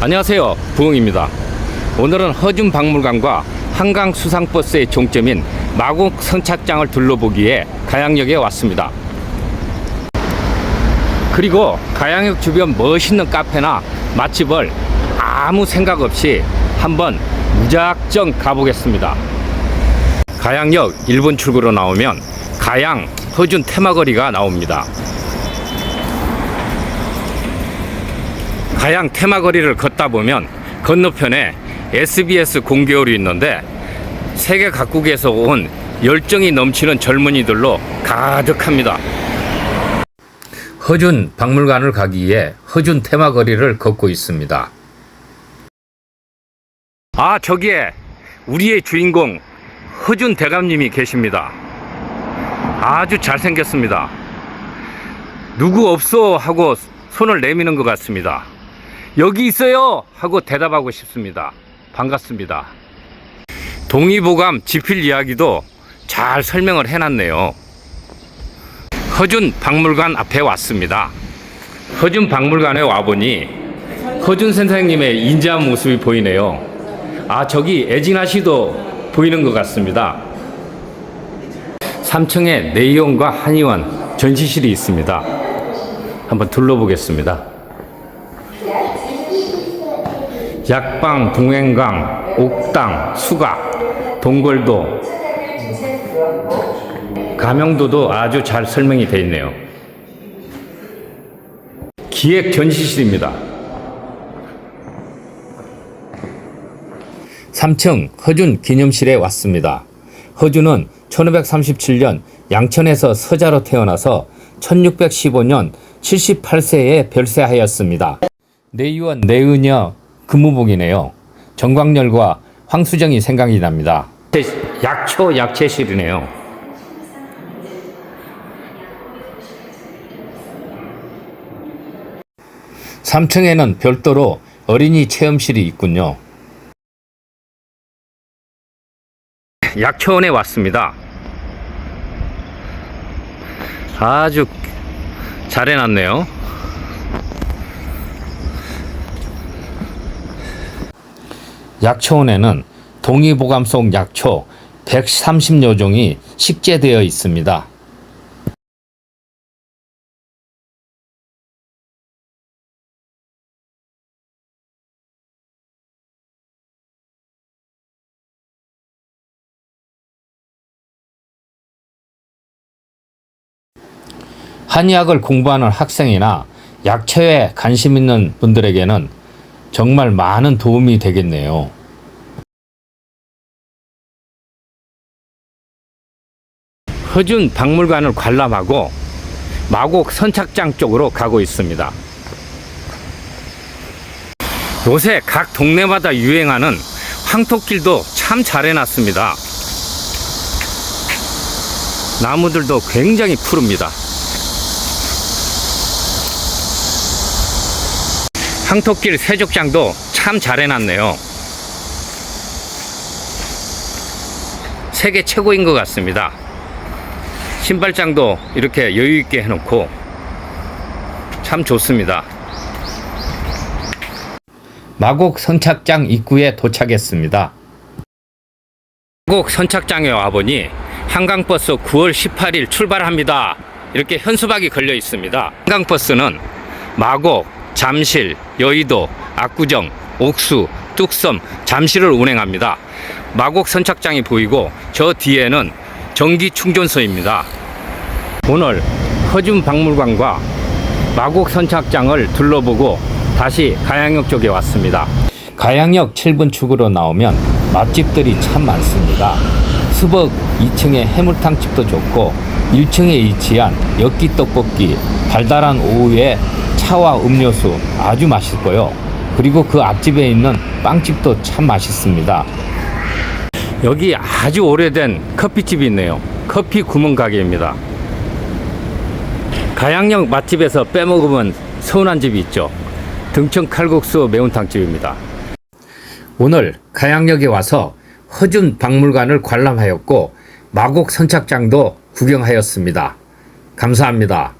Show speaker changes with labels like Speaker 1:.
Speaker 1: 안녕하세요. 부흥입니다. 오늘은 허준 박물관과 한강 수상버스의 종점인 마곡 선착장을 둘러보기에 가양역에 왔습니다. 그리고 가양역 주변 멋있는 카페나 맛집을 아무 생각 없이 한번 무작정 가보겠습니다. 가양역 1번 출구로 나오면 가양 허준 테마거리가 나옵니다. 가양 테마거리를 걷다 보면 건너편에 SBS 공개홀이 있는데 세계 각국에서 온 열정이 넘치는 젊은이들로 가득합니다. 허준 박물관을 가기 위해 허준 테마거리를 걷고 있습니다. 아, 저기에 우리의 주인공 허준 대감님이 계십니다. 아주 잘생겼습니다. 누구 없어 하고 손을 내미는 것 같습니다. 여기 있어요! 하고 대답하고 싶습니다. 반갑습니다. 동의보감 지필 이야기도 잘 설명을 해놨네요. 허준 박물관 앞에 왔습니다. 허준 박물관에 와보니 허준 선생님의 인자한 모습이 보이네요. 아, 저기 애진아 씨도 보이는 것 같습니다. 3층에 내이원과 한의원 전시실이 있습니다. 한번 둘러보겠습니다. 약방, 동행강, 옥당, 수각, 동골도, 가명도도 아주 잘 설명이 되어 있네요. 기획 전시실입니다. 3층 허준 기념실에 왔습니다. 허준은 1537년 양천에서 서자로 태어나서 1615년 78세에 별세하였습니다. 내의원 내의녀 근무복이네요. 정광열과 황수정이 생각이 납니다. 약초 약체실이네요. 삼층에는 별도로 어린이 체험실이 있군요. 약초원에 왔습니다. 아주 잘 해놨네요. 약초원에는 동의보감 속 약초 130여 종이 식재되어 있습니다. 한의학을 공부하는 학생이나 약초에 관심 있는 분들에게는 정말 많은 도움이 되겠네요. 허준 박물관을 관람하고 마곡 선착장 쪽으로 가고 있습니다. 요새 각 동네마다 유행하는 황토길도 참 잘 해놨습니다. 나무들도 굉장히 푸릅니다. 황토길 세족장도 참 잘 해놨네요. 세계 최고인 것 같습니다. 신발장도 이렇게 여유있게 해놓고 참 좋습니다. 마곡 선착장 입구에 도착했습니다. 마곡 선착장에 와보니 한강버스 9월 18일 출발합니다. 이렇게 현수막이 걸려 있습니다. 한강버스는 마곡, 잠실, 여의도, 압구정, 옥수, 뚝섬, 잠실을 운행합니다. 마곡 선착장이 보이고 저 뒤에는 전기 충전소입니다. 오늘 허준 박물관과 마곡 선착장을 둘러보고 다시 가양역 쪽에 왔습니다. 가양역 7번 출구로 나오면 맛집들이 참 많습니다. 수벅 2층에 해물탕 집도 좋고 1층에 위치한 엽기 떡볶이, 달달한 오후에 차와 음료수 아주 맛있고요. 그리고 그 앞집에 있는 빵집도 참 맛있습니다. 여기 아주 오래된 커피집이 있네요. 커피 구멍 가게입니다. 가양역 맛집에서 빼먹으면 서운한 집이 있죠. 등촌 칼국수 매운탕집입니다. 오늘 가양역에 와서 허준 박물관을 관람하였고 마곡 선착장도 구경하였습니다. 감사합니다.